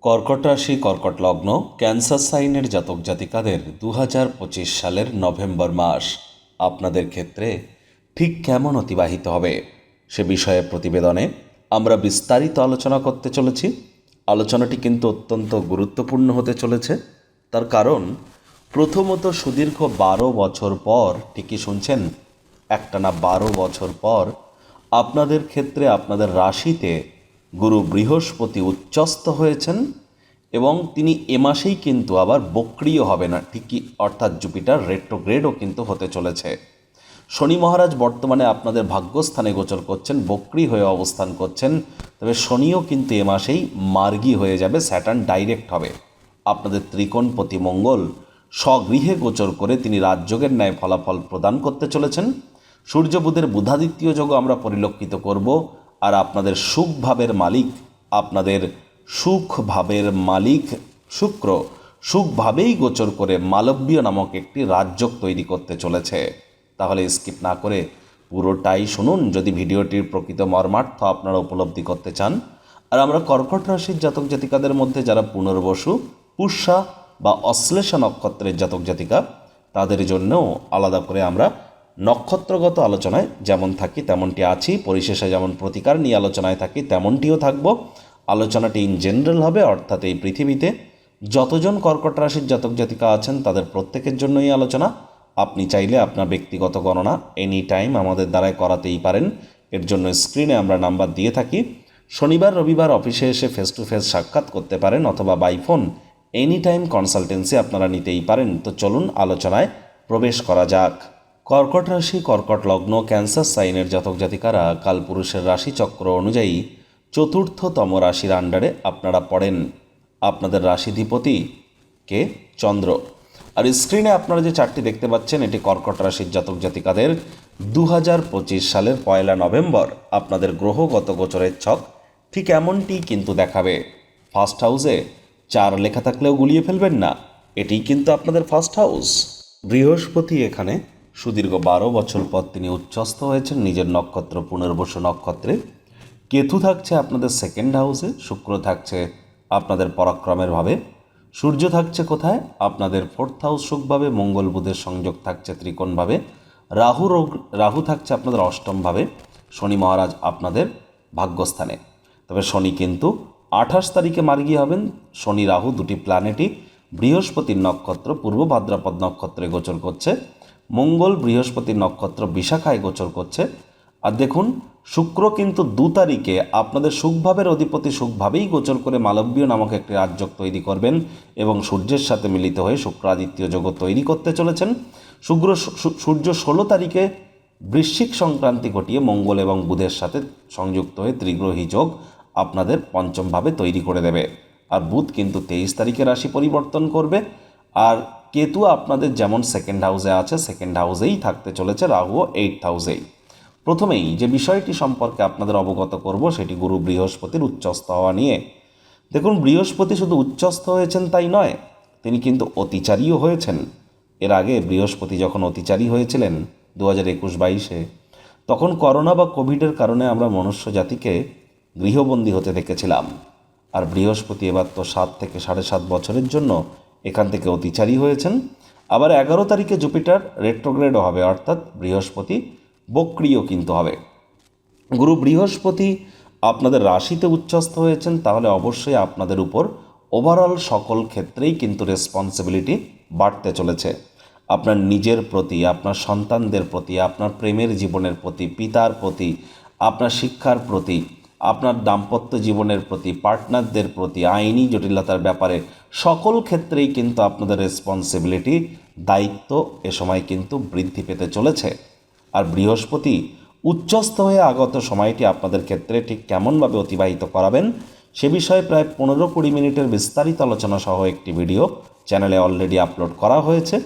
কর্কট রাশি, কর্কট লগ্ন, ক্যান্সার সাইনের জাতক জাতিকাদের দু হাজার পঁচিশ সালের নভেম্বর মাস। আপনাদের ক্ষেত্রে ঠিক কেমন অতিবাহিত হবে? সে বিষয়ে প্রতিবেদনে আমরা বিস্তারিত আলোচনা করতে চলেছি। আলোচনাটি কিন্তু অত্যন্ত গুরুত্বপূর্ণ হতে চলেছে। তার কারণ, প্রথমত সুদীর্ঘ বারো বছর পর, ঠিকই শুনছেন একটানা বারো বছর পর আপনাদের ক্ষেত্রে আপনাদের রাশিতে গুরু বৃহস্পতি উচ্চস্থ হয়েছেন এবং তিনি এ মাসেই কিন্তু আবার বক্রিয় হবে না ঠিকই, অর্থাৎ জুপিটার রেট্রোগ্রেডও কিন্তু হতে চলেছে। শনি মহারাজ বর্তমানে আপনাদের ভাগ্যস্থানে গোচর করছেন, বক্রি হয়ে অবস্থান করছেন, তবে শনিও কিন্তু এ মাসেই মার্গী হয়ে যাবে, স্যাটার্ন ডাইরেক্ট হবে। আপনাদের ত্রিকোণপতি মঙ্গল স্বগৃহে গোচর করে তিনি রাজযোগের ন্যায় ফলাফল প্রদান করতে চলেছেন। সূর্য বুধের বুধাদিত্য যোগ আমরা পরিলক্ষিত করব। আর আপনাদের সুখ ভাবের মালিক আপনাদের সুখ ভাবের মালিক শুক্র। সুখভাবেই গোচর করে মালব্য নামক একটি রাজযোগ তৈরি করতে চলেছে। তাহলে স্কিপ না করে পুরোটাই শুনুন। যদি ভিডিওটির প্রকৃত মর্মার্থ আপনারা উপলব্ধি করতে চান, আর আমরা কর্কট রাশির জাতক জাতিকাদের মধ্যে যারা পুনর্বসু, পুষ্যা বা অশ্লেষা নক্ষত্রের জাতক জাতিকা, তাদের জন্যও আলাদা করে আমরা নক্ষত্রগত আলোচনায় যেমন থাকি, তেমনটি আছি। পরিশেষে যেমন প্রতিকার নিয়ে আলোচনায় থাকি, তেমনটিও থাকব। আলোচনাটি ইন জেনারেল হবে, অর্থাৎ এই পৃথিবীতে যতজন কর্কট রাশির জাতক জাতিকা আছেন, তাদের প্রত্যেকের জন্যই আলোচনা। আপনি চাইলে আপনার ব্যক্তিগত গণনা এনি টাইম আমাদের দ্বারাই করাতেই পারেন। এর জন্য স্ক্রিনে আমরা নাম্বার দিয়ে থাকি। শনিবার, রবিবার অফিসে এসে ফেস টু ফেস সাক্ষাৎ করতে পারেন অথবা by phone any time consultancy আপনারা নিতেই পারেন। তো চলুন আলোচনায় প্রবেশ করা যাক। কর্কট রাশি, কর্কট লগ্ন, ক্যান্সার সাইনের জাতক জাতিকারা কালপুরুষের রাশিচক্র অনুযায়ী চতুর্থতম রাশির আন্ডারে আপনারা পড়েন। আপনাদের রাশিধিপতি কে? চন্দ্র। আর স্ক্রিনে আপনারা যে চারটি দেখতে পাচ্ছেন, এটি কর্কট রাশির জাতক জাতিকাদের দু হাজার পঁচিশ সালের পয়লা নভেম্বর। আপনাদের গ্রহগত গোচরের ছক ঠিক এমনটি কিন্তু দেখাবে। ফার্স্ট হাউসে চার লেখা থাকলেও গুলিয়ে ফেলবেন না, এটিই কিন্তু আপনাদের ফার্স্ট হাউস। বৃহস্পতি এখানে সুদীর্ঘ বারো বছর পর তিনি উচ্চস্থ হয়েছেন। নিজের নক্ষত্র পুনর্বসু নক্ষত্রে। কেতু থাকছে আপনাদের সেকেন্ড হাউসে শুক্র থাকছে আপনাদের পরাক্রমের ভাবে। সূর্য থাকছে কোথায়? আপনাদের ফোর্থ হাউস সুখভাবে মঙ্গল বুধের সংযোগ থাকছে ত্রিকোণভাবে রাহু রাহু থাকছে আপনাদের অষ্টমভাবে শনি মহারাজ আপনাদের ভাগ্যস্থানে। তবে শনি কিন্তু আঠাশ তারিখে মার্গী হবেন। শনি রাহু দুটি প্ল্যানেটই বৃহস্পতির নক্ষত্র, পূর্ব ভাদ্রাপদ নক্ষত্রে গোচর করছে। মঙ্গল বৃহস্পতি নক্ষত্র বিশাখায় গোচর করছে। আর দেখুন, শুক্র কিন্তু দু তারিখে আপনাদের সুখভাবের অধিপতি সুখভাবেই গোচর করে মালব্য নামক একটি রাজযোগ তৈরি করবেন এবং সূর্যের সাথে মিলিত হয়ে শুক্রাদিত্য জগৎ তৈরি করতে চলেছেন। শুক্র সূর্য ষোলো তারিখে বৃশ্চিক সংক্রান্তি ঘটিয়ে মঙ্গল এবং বুধের সাথে সংযুক্ত হয়ে ত্রিগ্রহী যোগ আপনাদের পঞ্চমভাবে তৈরি করে দেবে। আর বুধ কিন্তু তেইশ তারিখে রাশি পরিবর্তন করবে। আর কেতু আপনাদের যেমন সেকেন্ড হাউসে আছে সেকেন্ড হাউসেই থাকতে চলেছে রাহুও এইট হাউসেই প্রথমেই যে বিষয়টি সম্পর্কে আপনাদের অবগত করব, সেটি গুরু বৃহস্পতির উচ্চস্থ হওয়া নিয়ে। দেখুন, বৃহস্পতি শুধু উচ্চস্থ হয়েছেন তাই নয়, তিনি কিন্তু অতিচারীও হয়েছেন। এর আগে বৃহস্পতি যখন অতিচারী হয়েছিলেন দু হাজার একুশ বাইশে, তখন করোনা বা কোভিডের কারণে আমরা মনুষ্য জাতিকে গৃহবন্দী হতে দেখেছিলাম। আর বৃহস্পতি এবার তো সাত থেকে সাড়ে সাত বছরের জন্য এখান থেকে অতিচারী হয়েছেন। আবার এগারো তারিখে জুপিটার রেট্রোগ্রেডও হবে, অর্থাৎ বৃহস্পতি বক্রিয় কিন্তু হবে। গুরু বৃহস্পতি আপনাদের রাশিতে উচ্চস্থ হয়েছেন, তাহলে অবশ্যই আপনাদের উপর ওভারঅল সকল ক্ষেত্রেই কিন্তু রেসপন্সিবিলিটি বাড়তে চলেছে। আপনার নিজের প্রতি, আপনার সন্তানদের প্রতি, আপনার প্রেমের জীবনের প্রতি, পিতার প্রতি, আপনার শিক্ষার প্রতি আপনার দাম্পত্য জীবনের প্রতি পার্টনারদের প্রতি, আইনি জটিলতার ব্যাপারে সকল ক্ষেত্রেই কিন্তু আপনাদের রেসপন্সিবিলিটি দায়িত্ব এ সময় কিন্তু বৃদ্ধি পেতে চলেছে। আর বৃহস্পতি, উচ্চস্থ হয়ে আগত সময়টি আপনাদের ক্ষেত্রে ঠিক কেমনভাবে অতিবাহিত করাবেন, সে বিষয়ে প্রায় পনেরো কুড়ি মিনিটের বিস্তারিত আলোচনা সহ একটি ভিডিও চ্যানেলে অলরেডি আপলোড করা হয়েছে।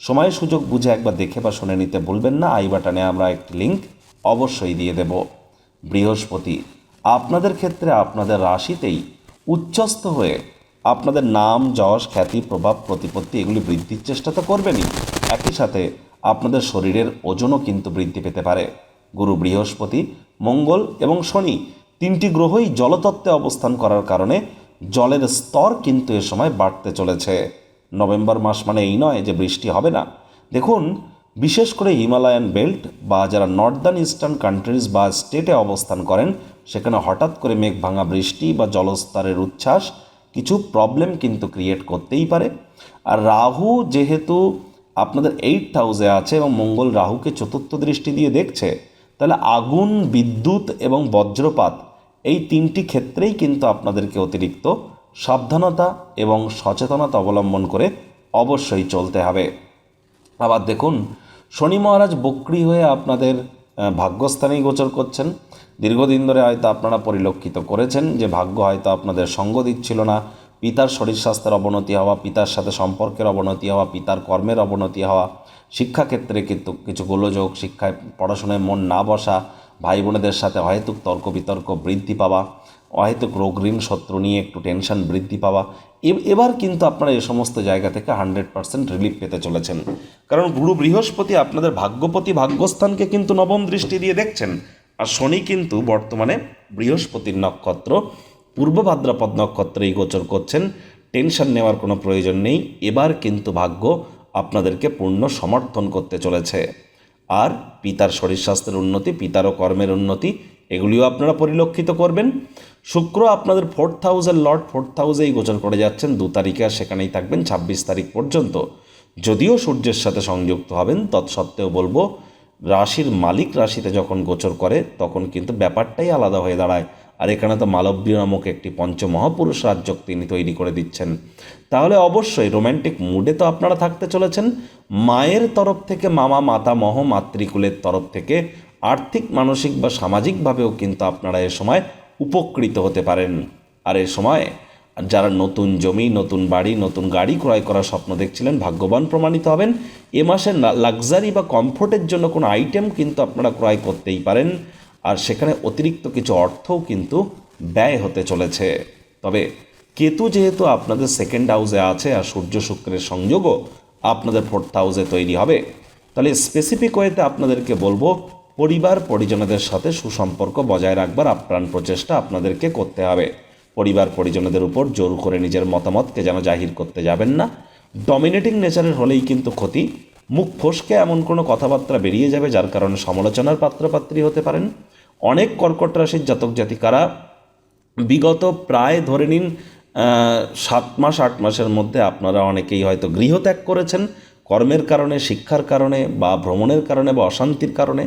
সময় সুযোগ বুঝে একবার দেখে বা শুনে নিতে ভুলবেন না, আই বাটনে আমরা একটি লিঙ্ক অবশ্যই দিয়ে দেব। বৃহস্পতি আপনাদের ক্ষেত্রে আপনাদের রাশিতেই উচ্চস্থ হয়ে আপনাদের নাম, যশ, খ্যাতি, প্রভাব, প্রতিপত্তি এগুলি বৃদ্ধির চেষ্টা তো করবেনই। একই সাথে আপনাদের শরীরের ওজনও কিন্তু বৃদ্ধি পেতে পারে। গুরু বৃহস্পতি, মঙ্গল এবং শনি তিনটি গ্রহই জলতত্ত্বে অবস্থান করার কারণে জলের স্তর কিন্তু এ সময় বাড়তে চলেছে। নভেম্বর মাস মানে এই নয় যে বৃষ্টি হবে না। দেখুন বিশেষ করে হিমালয়ান বেল্ট বা যারা নর্দার্ন ইস্টার্ন কান্ট্রিজ বা স্টেটে অবস্থান করেন, সেখানে হঠাৎ করে মেঘ ভাঙা বৃষ্টি বা জলস্তরের উচ্ছ্বাস কিছু প্রবলেম কিন্তু ক্রিয়েট করতেই পারে। আর রাহু যেহেতু আপনাদের এইট হাউসে আছে এবং মঙ্গল রাহুকে চতুর্থ দৃষ্টি দিয়ে দেখছে, তাহলে আগুন, বিদ্যুৎ এবং বজ্রপাত এই তিনটি ক্ষেত্রেই কিন্তু আপনাদেরকে অতিরিক্ত সাবধানতা এবং সচেতনতা অবলম্বন করে অবশ্যই চলতে হবে। আবার দেখুন শনি মহারাজ বক্রি হয়ে আপনাদের ভাগ্যস্থানেই গোচর করছেন। দীর্ঘদিন ধরে হয়তো আপনারা পরিলক্ষিত করেছেন যে ভাগ্য হয়তো আপনাদের সঙ্গ দিচ্ছিল না। পিতার শরীর স্বাস্থ্যের অবনতি হওয়া, পিতার সাথে সম্পর্কের অবনতি হওয়া, পিতার কর্মের অবনতি হওয়া, শিক্ষাক্ষেত্রে কিন্তু কিছু গোলযোগ, শিক্ষায়, পড়াশোনায় মন না বসা ভাই বোনেদের সাথে অহেতুক তর্ক বিতর্ক বৃদ্ধি পাওয়া, অহেতুক রোগ ঋণ শত্রু নিয়ে একটু টেনশন বৃদ্ধি পাওয়া এবার কিন্তু আপনারা এই সমস্ত জায়গা থেকে হান্ড্রেড পার্সেন্ট রিলিফ পেতে চলেছেন। কারণ গুরু বৃহস্পতি আপনাদের ভাগ্যপতি ভাগ্যস্থানকে কিন্তু নবম দৃষ্টি দিয়ে দেখছেন। আর শনি কিন্তু বর্তমানে বৃহস্পতির নক্ষত্র, পূর্ব ভাদ্রাপদ নক্ষত্রেই গোচর করছেন। টেনশন নেওয়ার কোনো প্রয়োজন নেই। এবার কিন্তু ভাগ্য আপনাদেরকে পূর্ণ সমর্থন করতে চলেছে। আর পিতার শরীর স্বাস্থ্যের উন্নতি পিতারও কর্মের উন্নতি, এগুলিও আপনারা পরিলক্ষিত করবেন। শুক্র আপনাদের ফোর্থ হাউসের লর্ড ফোর্থ হাউসেই গোচর করে যাচ্ছেন। দু তারিখে আর সেখানেই থাকবেন ছাব্বিশ তারিখ পর্যন্ত। যদিও সূর্যের সাথে সংযুক্ত হবেন, তৎসত্ত্বেও বলব, রাশির মালিক রাশিতে যখন গোচর করে, তখন কিন্তু ব্যাপারটাই আলাদা হয়ে দাঁড়ায়। আর এখানে তো মালব্য নামক একটি পঞ্চমহাপুরুষ রাজ্য তিনি তৈরি করে দিচ্ছেন। তাহলে অবশ্যই রোম্যান্টিক মুডে তো আপনারা থাকতে চলেছেন। মায়ের তরফ থেকে, মামা মাতামহ মাতৃকুলের তরফ থেকে আর্থিক, মানসিক বা সামাজিকভাবেও কিন্তু আপনারা এ সময় উপকৃত হতে পারেন। আর এ সময় যারা নতুন জমি, নতুন বাড়ি, নতুন গাড়ি ক্রয় করার স্বপ্ন দেখছিলেন, ভাগ্যবান প্রমাণিত হবেন, এ মাসে লাক্সারি বা কমফোর্টের জন্য কোনো আইটেম কিন্তু আপনারা ক্রয় করতেই পারেন। আর সেখানে অতিরিক্ত কিছু অর্থও কিন্তু ব্যয় হতে চলেছে। তবে কেতু যেহেতু আপনাদের সেকেন্ড হাউসে আছে আর সূর্য শুক্রের সংযোগও আপনাদের ফোর্থ হাউসে তৈরি হবে, তাহলে স্পেসিফিক ওয়েতে আপনাদেরকে বলব পরিবার, পরিজনদের সাথে সুসম্পর্ক বজায় রাখবার আপ্রাণ প্রচেষ্টা আপনাদেরকে করতে হবে। পরিবার, পরিজনদের উপর জোর করে নিজের মতামতকে যেন জাহির করতে যাবেন না। ডমিনেটিং নেচারের হলেই কিন্তু ক্ষতি। মুখ ফসকে এমন কোনো কথাবার্তা বেরিয়ে যাবে যার কারণে সমালোচনার পাত্রপাত্রী হতে পারেন। অনেক কর্কট রাশির জাতক জাতিকারা বিগত প্রায় ধরে নিন সাত মাস, আট মাসের মধ্যে আপনারা অনেকেই হয়তো গৃহত্যাগ করেছেন। কর্মের কারণে, শিক্ষার কারণে বা ভ্রমণের কারণে বা অশান্তির কারণে।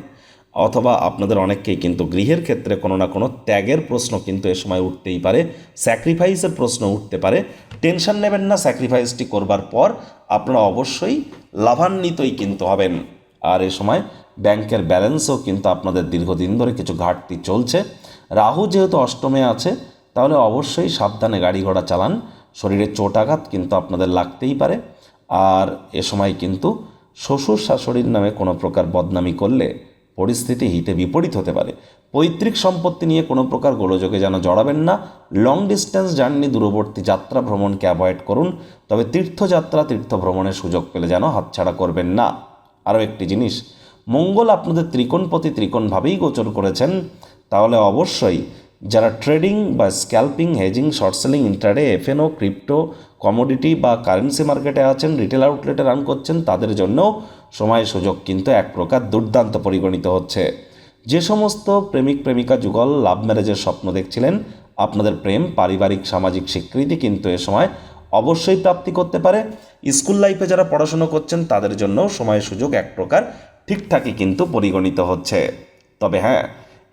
অথবা আপনাদের অনেককেই কিন্তু গৃহের ক্ষেত্রে কোনো না কোনো ত্যাগের প্রশ্ন কিন্তু এ সময় উঠতেই পারে স্যাক্রিফাইসের প্রশ্ন উঠতে পারে। টেনশন নেবেন না স্যাক্রিফাইসটি করবার পর আপনারা অবশ্যই লাভান্বিতই কিন্তু হবেন। আর এ সময় ব্যাংকের ব্যালেন্সও কিন্তু আপনাদের দীর্ঘদিন ধরে কিছু ঘাটতি চলছে। রাহু যেহেতু অষ্টমে আছে, তাহলে অবশ্যই সাবধানে গাড়ি ঘোড়া চালান। শরীরে চোট আঘাত কিন্তু আপনাদের লাগতেই পারে। আর এ সময় কিন্তু শ্বশুর শাশুড়ির নামে কোনো প্রকার বদনামি করলে পরিস্থিতি হিতে বিপরীত হতে পারে। পৈতৃক সম্পত্তি নিয়ে কোনো প্রকার গোলযোগে যেন জড়াবেন না। লং ডিস্টেন্স জার্নি দূরবর্তী যাত্রা ভ্রমণকে অ্যাভয়েড করুন, তবে তীর্থযাত্রা তীর্থ ভ্রমণের সুযোগ পেলে যেন হাতছাড়া করবেন না। আরও একটি জিনিস, মঙ্গল আপনাদের ত্রিকোণপতি ত্রিকোণভাবেই গোচর করেছেন, তাহলে অবশ্যই যারা ট্রেডিং বা scalping, hedging short selling intraday, FNO, crypto, commodity বা কারেন্সি মার্কেটে আছেন, রিটেল আউটলেটে রান করছেন, তাদের জন্যও সময় সুযোগ কিন্তু এক প্রকার দুর্দান্ত পরিগণিত হচ্ছে। যে সমস্ত প্রেমিক প্রেমিকা যুগল লাভ ম্যারেজের স্বপ্ন দেখছিলেন, আপনাদের প্রেম, পারিবারিক, সামাজিক স্বীকৃতি কিন্তু এ সময় অবশ্যই প্রাপ্তি করতে পারে। স্কুল লাইফে যারা পড়াশুনো করছেন, তাদের জন্য সময় সুযোগ এক প্রকার ঠিকঠাকই কিন্তু পরিগণিত হচ্ছে। তবে হ্যাঁ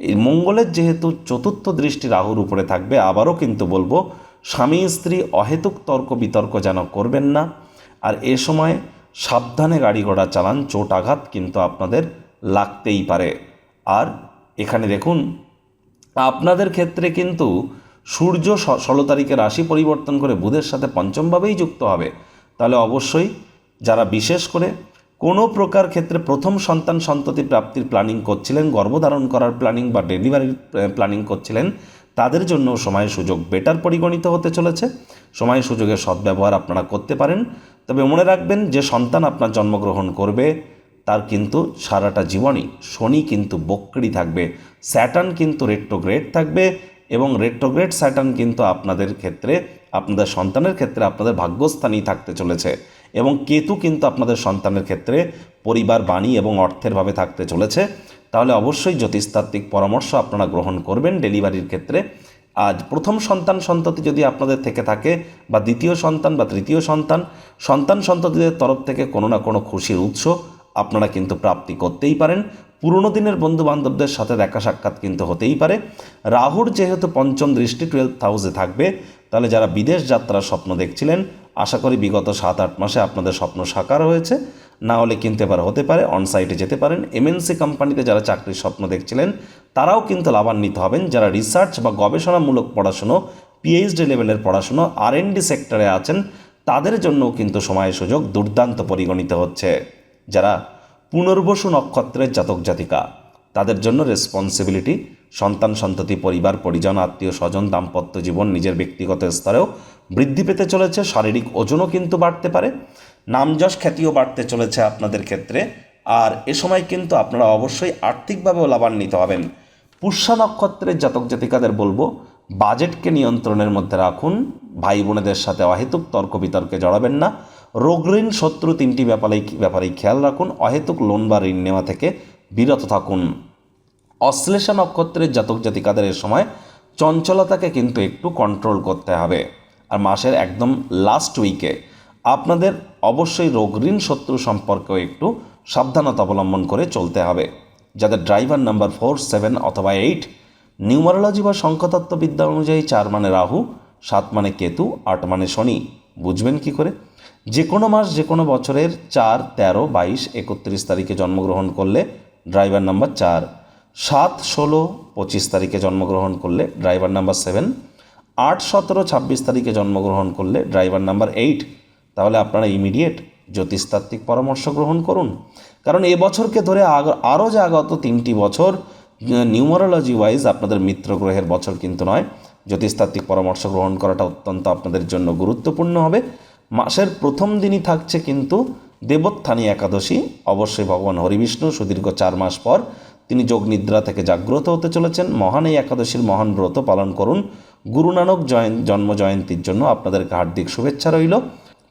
এই মঙ্গলের যেহেতু চতুর্থ দৃষ্টি রাহুর উপরে থাকবে, আবারও কিন্তু বলব স্বামী স্ত্রী অহেতুক তর্ক বিতর্ক যেন করবেন না। আর এ সময় সাবধানে গাড়ি ঘোড়া চালান, চোট আঘাত কিন্তু আপনাদের লাগতেই পারে। আর এখানে দেখুন, আপনাদের ক্ষেত্রে কিন্তু সূর্য ষোলো তারিখে রাশি পরিবর্তন করে বুধের সাথে পঞ্চমভাবেই যুক্ত হবে। তাহলে অবশ্যই যারা বিশেষ করে কোনো প্রকার ক্ষেত্রে প্রথম সন্তান সন্ততি প্রাপ্তির প্ল্যানিং করছিলেন গর্ভধারণ করার প্ল্যানিং বা ডেলিভারির প্ল্যানিং করছিলেন, তাদের জন্য সময় সুযোগ বেটার পরিগণিত হতে চলেছে। সময় সুযোগের সদ্ব্যবহার আপনারা করতে পারেন। তবে মনে রাখবেন যে সন্তান আপনার জন্মগ্রহণ করবে, তার কিন্তু সারাটা জীবনই শনি কিন্তু বক্রি থাকবে, স্যাটার্ন কিন্তু রেট্রোগ্রেড থাকবে এবং রেট্রোগ্রেড স্যাটার্ন কিন্তু আপনাদের ক্ষেত্রে, আপনাদের সন্তানের ক্ষেত্রে আপনাদের ভাগ্যস্থানেই থাকতে চলেছে এবং কেতু কিন্তু আপনাদের সন্তানের ক্ষেত্রে পরিবার, বাণী এবং অর্থেরভাবে থাকতে চলেছে। তাহলে অবশ্যই জ্যোতিষতাত্ত্বিক পরামর্শ আপনারা গ্রহণ করবেন ডেলিভারির ক্ষেত্রে। আজ প্রথম সন্তান সন্ততি যদি আপনাদের থেকে থাকে, বা দ্বিতীয় সন্তান বা তৃতীয় সন্তান সন্তান সন্ততিদের তরফ থেকে কোনো না কোনো খুশির উৎস আপনারা কিন্তু প্রাপ্তি করতেই পারেন। পুরনো দিনের বন্ধু বান্ধবদের সাথে দেখা সাক্ষাৎ কিন্তু হতেই পারে। রাহুর যেহেতু পঞ্চম দৃষ্টি টুয়েলভ হাউসে থাকবে, তাহলে যারা বিদেশ যাত্রার স্বপ্ন দেখছিলেন, আশা করি বিগত সাত, আট মাসে আপনাদের স্বপ্ন সাকার হয়েছে। না হলে কিন্তু এবার হতে পারে অনসাইটে যেতে পারেন। এমএনসি কোম্পানিতে যারা চাকরির স্বপ্ন দেখছিলেন তারাও কিন্তু লাভান্বিত হবেন যারা রিসার্চ বা গবেষণামূলক পড়াশুনো পিএইচডি লেভেলের পড়াশুনো আর সেক্টরে আছেন, তাদের জন্যও কিন্তু সময় সুযোগ দুর্দান্ত পরিগণিত হচ্ছে। যারা পুনর্বসু নক্ষত্রের জাতক জাতিকা, তাদের জন্য রেসপন্সিবিলিটি সন্তান সন্ততি, পরিবার, পরিজন, আত্মীয় স্বজন, দাম্পত্য জীবন, নিজের ব্যক্তিগত স্তরেও বৃদ্ধি পেতে চলেছে, শারীরিক ওজনও কিন্তু বাড়তে পারে, নামযশ খ্যাতিও বাড়তে চলেছে আপনাদের ক্ষেত্রে, আর এ সময় কিন্তু আপনারা অবশ্যই আর্থিকভাবেও লাভান্বিত হবেন। পুষ্যা নক্ষত্রের জাতক জাতিকাদের বলব, বাজেটকে নিয়ন্ত্রণের মধ্যে রাখুন ভাই বোনেদের সাথে অহেতুক তর্ক বিতর্কে জড়াবেন না রোগ ঋণ শত্রু তিনটি ব্যাপারেই ব্যাপারেই খেয়াল রাখুন, অহেতুক লোন বা ঋণ নেওয়া থেকে বিরত থাকুন। অশ্লেষা নক্ষত্রের জাতক জাতিকাদের এ সময় চঞ্চলতাকে কিন্তু একটু কন্ট্রোল করতে হবে। আর মাসের একদম লাস্ট উইকে আপনাদের অবশ্যই রোগ ঋণ শত্রু সম্পর্কেও একটু সাবধানতা অবলম্বন করে চলতে হবে। যাদের ড্রাইভার নাম্বার ফোর সেভেন অথবা এইট নিউমারোলজি বা সংখ্যাতত্ত্ববিদ্যা অনুযায়ী চার মানে রাহু, সাত মানে কেতু, আট মানে শনি। বুঝবেন কি করে? যে কোনো মাস, যে কোনো বছরের চার, তেরো, বাইশ, একত্রিশ তারিখে জন্মগ্রহণ করলে ড্রাইভার নাম্বার চার। সাত, ষোলো, পঁচিশ তারিখে জন্মগ্রহণ করলে ড্রাইভার নাম্বার সেভেন আট, সতেরো, ছাব্বিশ তারিখে জন্মগ্রহণ করলে ড্রাইভার নাম্বার এইট তাহলে আপনারা ইমিডিয়েট জ্যোতিষতাত্ত্বিক পরামর্শ গ্রহণ করুন। কারণ এ বছরকে ধরে আরও যে আগত তিনটি বছর নিউমারোলজি ওয়াইজ আপনাদের মিত্র গ্রহের বছর কিন্তু নয়। জ্যোতিষতাত্ত্বিক পরামর্শ গ্রহণ করাটা অত্যন্ত আপনাদের জন্য গুরুত্বপূর্ণ হবে। মাসের প্রথম দিনই থাকছে কিন্তু দেবোত্থানী একাদশী। অবশ্যই ভগবান হরিবিষ্ণু সুদীর্ঘ চার মাস পর তিনি যোগ নিদ্রা থেকে জাগ্রত হতে চলেছেন। মহান এই একাদশীর মহান ব্রত পালন করুন। গুরু নানক জয়ন, জন্ম জয়ন্তীর জন্য আপনাদেরকে হার্দিক শুভেচ্ছা রইল।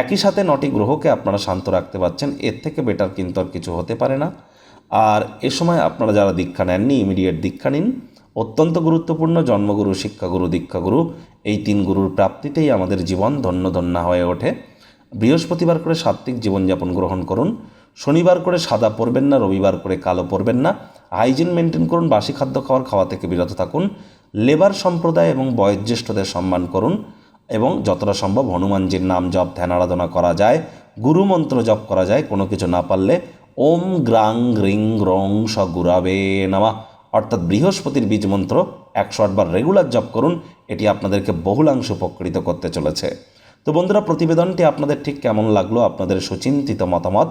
একই সাথে নটি গ্রহকে আপনারা শান্ত রাখতে পারছেন, এর থেকে বেটার কিন্তু আর কিছু হতে পারে না। আর এ সময় আপনারা যারা দীক্ষা নেননি ইমিডিয়েট দীক্ষা নিন। অত্যন্ত গুরুত্বপূর্ণ জন্মগুরু, শিক্ষাগুরু, দীক্ষাগুরু, এই তিন গুরুর প্রাপ্তিতেই আমাদের জীবন ধন্য ধন্য হয়ে ওঠে। বৃহস্পতিবার করে সাত্ত্বিক জীবনযাপন গ্রহণ করুন। শনিবার করে সাদা পরবেন না, রবিবার করে কালো পরবেন না। হাইজিন মেনটেন করুন, বাসি খাদ্য খাওয়ার খাওয়া থেকে বিরত থাকুন। লেবার সম্প্রদায় এবং বয়োজ্যেষ্ঠদের সম্মান করুন। এবং যতটা সম্ভব হনুমানজির নাম জপ, ধ্যান, আরাধনা করা যায় গুরু মন্ত্র জপ করা যায়, কোনো কিছু না পারলে ওম গ্রাং গ্রিং রং স গুরাবে নামা। অর্থাৎ বৃহস্পতির বীজ মন্ত্র একশো আটবার রেগুলার জপ করুন, এটি আপনাদেরকে বহুলাংশ উপকৃত করতে চলেছে। তো বন্ধুরা, প্রতিবেদনটি আপনাদের ঠিক কেমন লাগল, আপনাদের সুচিন্তিত মতামত,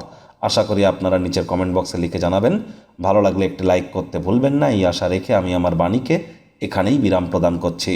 আশা করি আপনারা নিচের কমেন্ট বক্সে লিখে জানাবেন। ভালো লাগলে একটি লাইক করতে ভুলবেন না, এই আশা রেখে আমি আমার বাণীকে এখানেই বিরাম প্রদান করছি।